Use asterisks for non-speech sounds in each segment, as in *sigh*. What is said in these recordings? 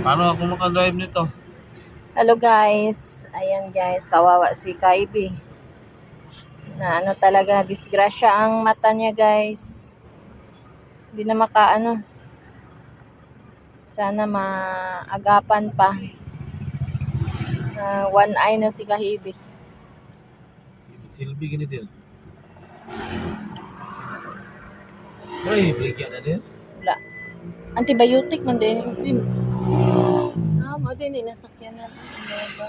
Paano ako makadrive nito? Hello guys. Ayan guys, kawawa si Kaibi. Na ano talaga, disgrasya ang mata niya guys. Hindi na makaano. Sana maagapan pa. Ah, one eye na si Kahibi. Silbi gini din. Ay, bligyan na din. Wala. Antibiotic man din. Din. Ah, mo din nasakyan na. Ano ba?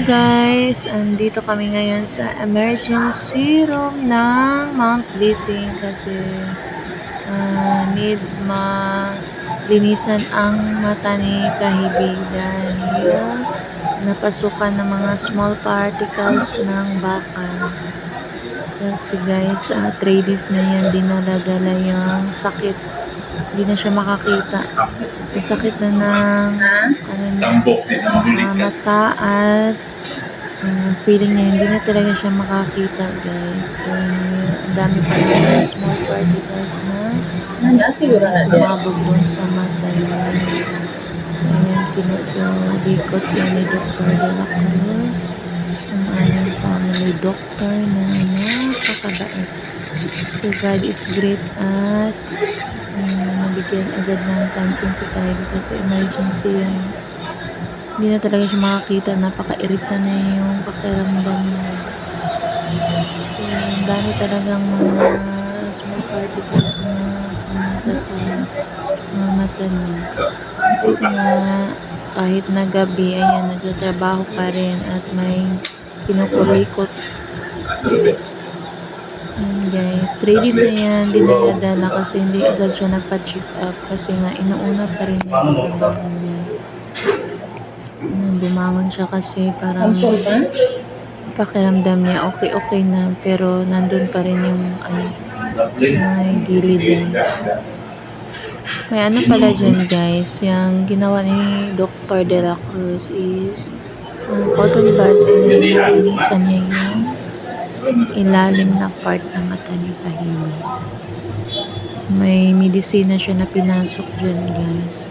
Hello guys, andito kami ngayon sa emergency room ng Mount Blessing kasi ah, need malinisan ang mata ni Kahibig dahil napasukan ng mga small particles ng bakal. Kasi guys, uh, 3 days na yan dinala-dala yung sakit. Hindi na siya makakita. Yung sakit na ng ano na, Tambok din ang bulikan. mata at ah, feeling niya hindi na talaga siya makakita guys dahil ang dami pa ng small particles na Nanda siguro na din. sumabog sa mata niya. So ayan, kinukulikot yan ni Dr. De La Cruz ang aming family doctor na napakabait. So God is great at um, nabigyan agad ng pansin si Kylie kasi emergency yan. Hindi na talaga siya makakita. Napaka-irita na yung pakiramdam niya. So, ang dami talagang mga small particles na pumunta sa mga mata niya. Kasi nga, kahit na gabi, ayan, nagtatrabaho pa rin at may kinukulikot. Ayan guys, 3 days na yan, dinala-dala kasi hindi agad siya nagpa-check up kasi nga inuuna pa rin yung trabaho niya. Ayan, bumawan siya kasi parang pakiramdam niya okay-okay na pero nandun pa rin yung ano, may gilid yan. May ano pala dyan guys, yung ginawa ni Dr. De La Cruz is uh, cotton buds and nilinisan niya yung ilalim na part ng mata ni Kahimi. May medisina siya na pinasok dyan guys.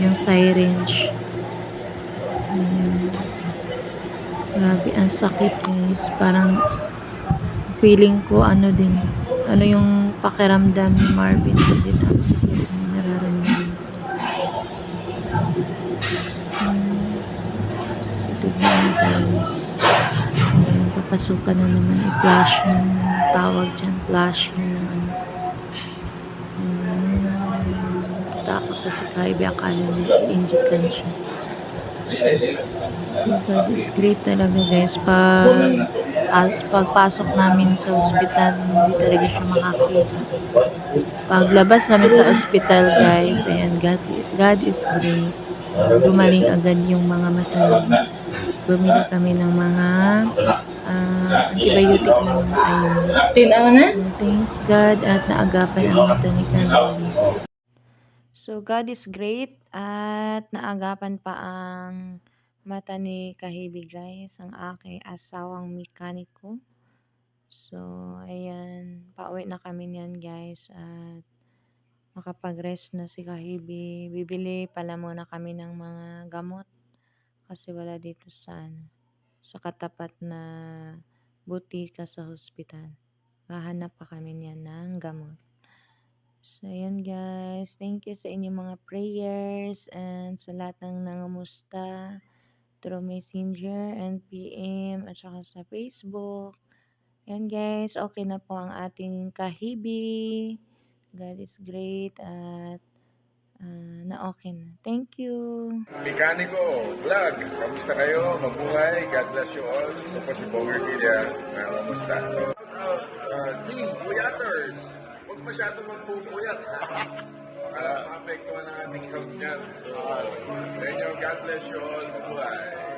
Yung syringe. Hmm. Grabe, ang sakit guys. Parang feeling ko ano din. Ano yung pakiramdam ni Marvin din ang sakit na nararamdaman. Hmm. So, tignan guys. Papasukan na naman i-flash yung tawag dyan. Flash yun na ano. Hmm. Takot pa si Kaibi. Akala niya injikan siya. God is great talaga guys. Pag as pagpasok namin sa ospital, hindi talaga siya makakita. Paglabas namin sa ospital guys, ayan, God, God is great. Gumaling agad yung mga mata niya. Bumili kami ng mga ah, antibiotic na mga ayun. Tinaw na? Thanks God at naagapan ang mata ni Candy. So God is great at naagapan pa ang mata ni Kahibi guys, ang aking asawang mekaniko. So ayan, pauwi na kami niyan guys at makapag-rest na si Kahibi. Bibili pala muna kami ng mga gamot kasi wala dito sa ano, sa katapat na butika sa hospital. Hahanap pa kami niyan ng gamot. So, ayan guys. Thank you sa inyong mga prayers and sa lahat ng nangamusta. through Messenger and PM at saka sa Facebook. Yan guys, okay na po ang ating kahibi. God is great at okay na. Thank you. Mekaniko Vlog. Kamusta kayo? Mabuhay. God bless you all. Ito si Bonger Villa. Kamusta? Uh, team Puyaters. Huwag masyado magpupuyat. Para maapektuhan *laughs* ang ating health niyan. So, uh, God bless you all. Mabuhay.